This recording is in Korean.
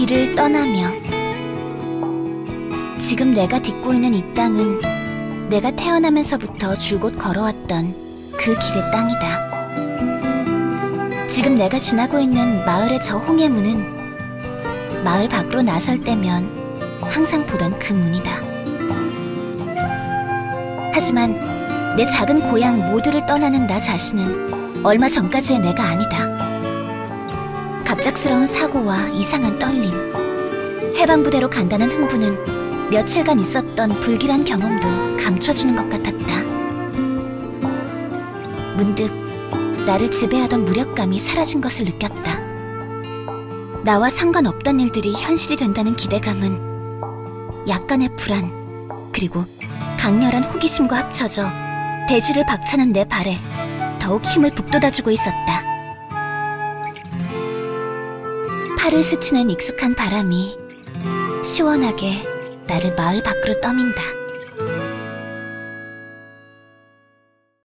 길을 떠나며 지금 내가 딛고 있는 이 땅은 내가 태어나면서부터 줄곧 걸어왔던 그 길의 땅이다. 지금 내가 지나고 있는 마을의 저 홍해문은 마을 밖으로 나설 때면 항상 보던 그 문이다. 하지만 내 작은 고향 모두를 떠나는 나 자신은 얼마 전까지의 내가 아니다. 갑작스러운 사고와 이상한 떨림, 해방부대로 간다는 흥분은 며칠간 있었던 불길한 경험도 감춰주는 것 같았다. 문득 나를 지배하던 무력감이 사라진 것을 느꼈다. 나와 상관없던 일들이 현실이 된다는 기대감은 약간의 불안, 그리고 강렬한 호기심과 합쳐져 대지를 박차는 내 발에 더욱 힘을 북돋아주고 있었다. 팔을 스치는 익숙한 바람이 시원하게 나를 마을 밖으로 떠민다.